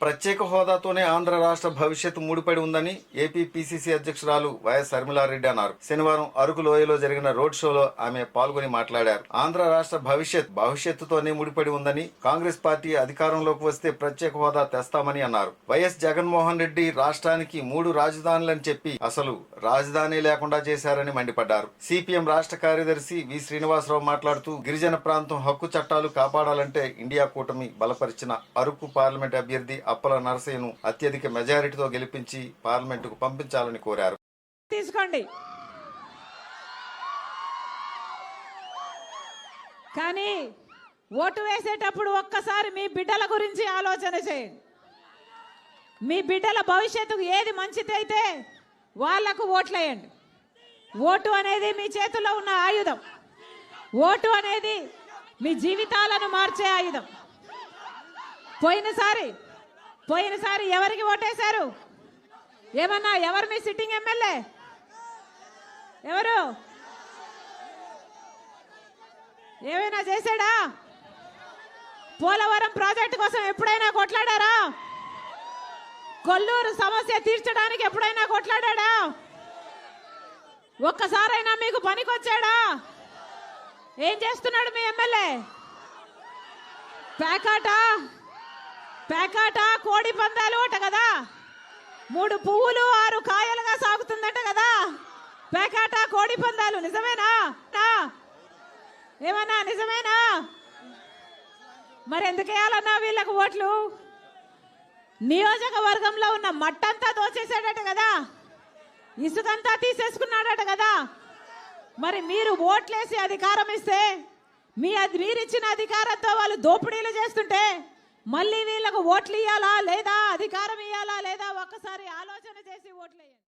ప్రత్యేక హోదాతోనే ఆంధ్ర రాష్ట్ర భవిష్యత్తు ముడిపడి ఉందని ఏపీ పిసిసి అధ్యక్షురాలు వైఎస్ శర్మిలారెడ్డి అన్నారు. శనివారం అరకు లోయలో జరిగిన రోడ్ షోలో ఆమె పాల్గొని మాట్లాడారు. ఆంధ్ర రాష్ట్ర భవిష్యత్ భవిష్యత్తుతోనే ముడిపడి ఉందని కాంగ్రెస్ పార్టీ అధికారంలోకి వస్తే ప్రత్యేక హోదా తెస్తామని అన్నారు. వైఎస్ జగన్మోహన్ రెడ్డి రాష్ట్రానికి మూడు రాజధానులని చెప్పి అసలు రాజధాని లేకుండా చేశారని మండిపడ్డారు. సిపిఎం రాష్ట్ర కార్యదర్శి వి శ్రీనివాసరావు మాట్లాడుతూ గిరిజన ప్రాంతం హక్కు చట్టాలు కాపాడాలంటే ఇండియా కూటమి బలపరిచిన అరకు పార్లమెంట్ అభ్యర్థి అప్పల నరసయ్యను అత్యధిక మెజారిటీతో గెలిపించి పార్లమెంటుకు పంపించాలని కోరారు. తీసుకోండి. కానీ ఓటు వేసేటప్పుడు ఒక్కసారి మీ బిడ్డల గురించి ఆలోచన చేయండి. మీ బిడ్డల భవిష్యత్తుకు ఏది మంచిది అయితే వాళ్ళకు ఓట్లేయండి. ఓటు అనేది మీ చేతిలో ఉన్న ఆయుధం. ఓటు అనేది మీ జీవితాలను మార్చే ఆయుధం. పోయినసారి పోయినసారి ఎవరికి ఓటేశారు? ఏమన్నా ఎవరు మీ సిట్టింగ్ ఎమ్మెల్యే? ఎవరు? ఏమైనా చేశాడా? పోలవరం ప్రాజెక్టు కోసం ఎప్పుడైనా కొట్లాడారా? కొల్లూరు సమస్య తీర్చడానికి ఎప్పుడైనా కొట్లాడా ఒక్కసారైనా మీకు పనికొచ్చాడా? ఏం చేస్తున్నాడు మీ ఎమ్మెల్యే? ప్యాకాటా? పేకాట కోడి పందాలు అట కదా. మూడు పువ్వులు ఆరు కాయలుగా సాగుతుందట కదా. పేకాట కోడి పందాలు నిజమేనా? ఏమన్నా నిజమేనా? మరి ఎందుకు వేయాలన్నా వీళ్ళకు ఓట్లు? నియోజకవర్గంలో ఉన్న మట్టంతా దోచేసాడట కదా. ఇసుకంతా తీసేసుకున్నాడట కదా. మరి మీరు ఓట్లేసి అధికారం ఇస్తే మీ అది మీరిచ్చిన అధికారంతో వాళ్ళు దోపిడీలు చేస్తుంటే మళ్ళీ వీళ్ళకు ఓట్లు ఇవ్వాలా లేదా? అధికారం ఇవ్వాలా లేదా? ఒక్కసారి ఆలోచన చేసి ఓట్లు వేయండి.